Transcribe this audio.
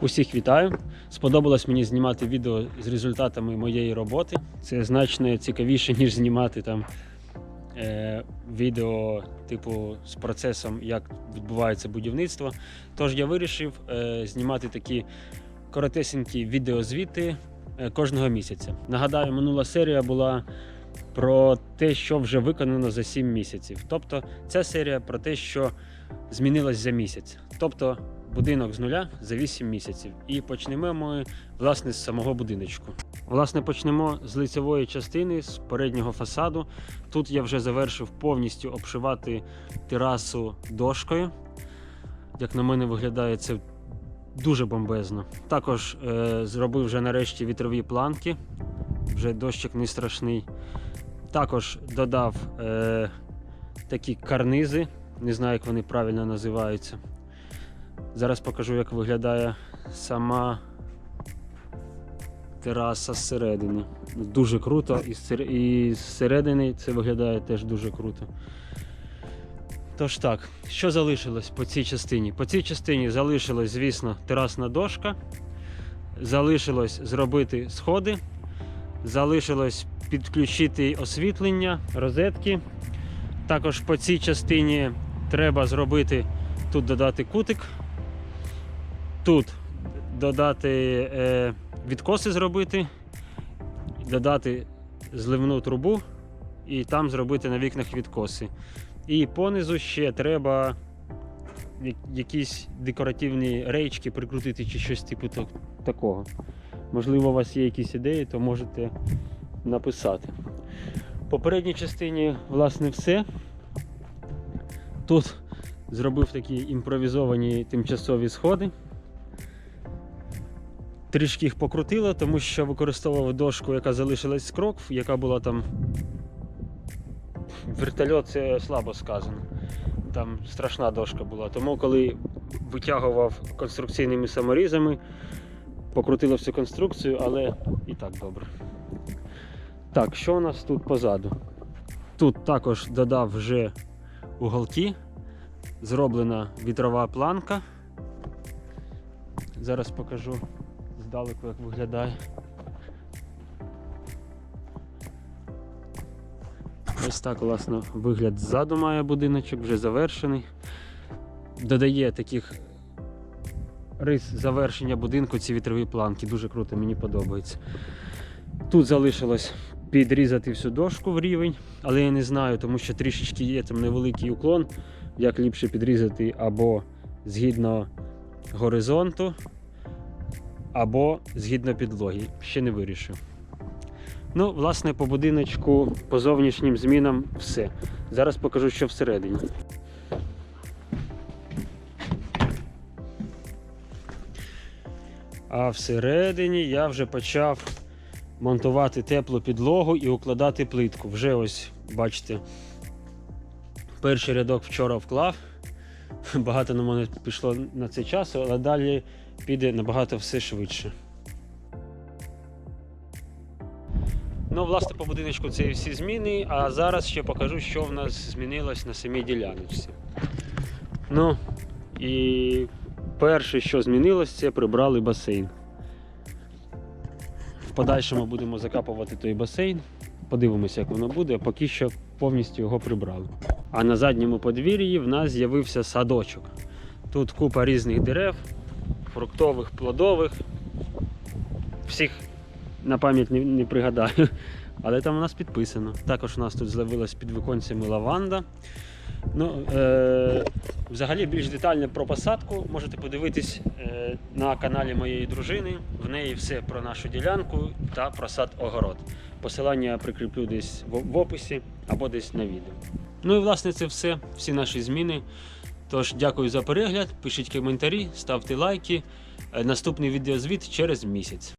Усіх вітаю! Сподобалось мені знімати відео з результатами моєї роботи. Це значно цікавіше, ніж знімати там е, відео, типу, з процесом, як відбувається будівництво. Тож я вирішив е, знімати такі коротесенькі відеозвіти е, кожного місяця. Нагадаю, минула серія була про те, що вже виконано за 7 місяців. Тобто, ця серія про те, що змінилось за місяць. Тобто будинок з нуля за 8 місяців. І почнемо ми власне з самого будиночку. Власне, почнемо з лицевої частини, з переднього фасаду. Тут я вже завершив повністю обшивати терасу дошкою. Як на мене виглядає це дуже бомбезно. Також е, зробив вже нарешті вітрові планки. Вже дощик не страшний. Також додав е, такі карнизи. Не знаю, як вони правильно називаються. Зараз покажу, як виглядає сама тераса зсередини. Дуже круто, і зсередини це виглядає теж дуже круто. Тож так, що залишилось по цій частині? По цій частині залишилось, звісно, терасна дошка. Залишилось зробити сходи. Залишилось підключити освітлення, розетки. Також по цій частині треба зробити тут додати кутик. Тут додати е, відкоси зробити, додати зливну трубу і там зробити на вікнах відкоси. І понизу ще треба якісь декоративні рейчки прикрутити чи щось типу так- такого. Можливо, у вас є якісь ідеї, то можете написати. В попередній частині, власне, все. Тут зробив такі імпровізовані тимчасові сходи. Трішки їх покрутило, тому що використовував дошку, яка залишилась з крокв, яка була там. Вертольот це слабо сказано. Там страшна дошка була. Тому коли витягував конструкційними саморізами, покрутило всю конструкцію, але і так добре. Так, що у нас тут позаду? Тут також додав вже уголки, зроблена вітрова планка. Зараз покажу здалеку, як виглядає. Ось так, власне, вигляд ззаду має будиночок, вже завершений. Додає таких рис завершення будинку ці вітрові планки. Дуже круто, мені подобається. Тут залишилось підрізати всю дошку в рівень, але я не знаю, тому що трішечки є там невеликий уклон, як ліпше підрізати або згідно горизонту, або згідно підлоги. Ще не вирішив. Ну, власне, по будиночку, по зовнішнім змінам все. Зараз покажу, що всередині. А всередині я вже почав монтувати теплу підлогу і укладати плитку. Вже ось, бачите, перший рядок вчора вклав. Багато на мене пішло на це часу, але далі піде набагато все швидше. Ну, власне, по будиночку це і всі зміни, а зараз ще покажу, що в нас змінилось на самій діляночці. Ну, і перше, що змінилось, це прибрали басейн. В подальшому будемо закапувати той басейн. Подивимося, як воно буде, а поки що повністю його прибрали. А на задньому подвір'ї в нас з'явився садочок. Тут купа різних дерев, фруктових, плодових. Всіх на пам'ять не, не пригадаю, але там у нас підписано. Також у нас тут з'явилась під віконцями лаванда. Ну, е, взагалі більш детально про посадку можете подивитись е, на каналі моєї дружини. В неї все про нашу ділянку та про сад огород. Посилання прикріплю десь в, в описі або десь на відео. Ну і власне це все, всі наші зміни. Тож дякую за перегляд, пишіть коментарі, ставте лайки. Е, Наступний відеозвіт через місяць.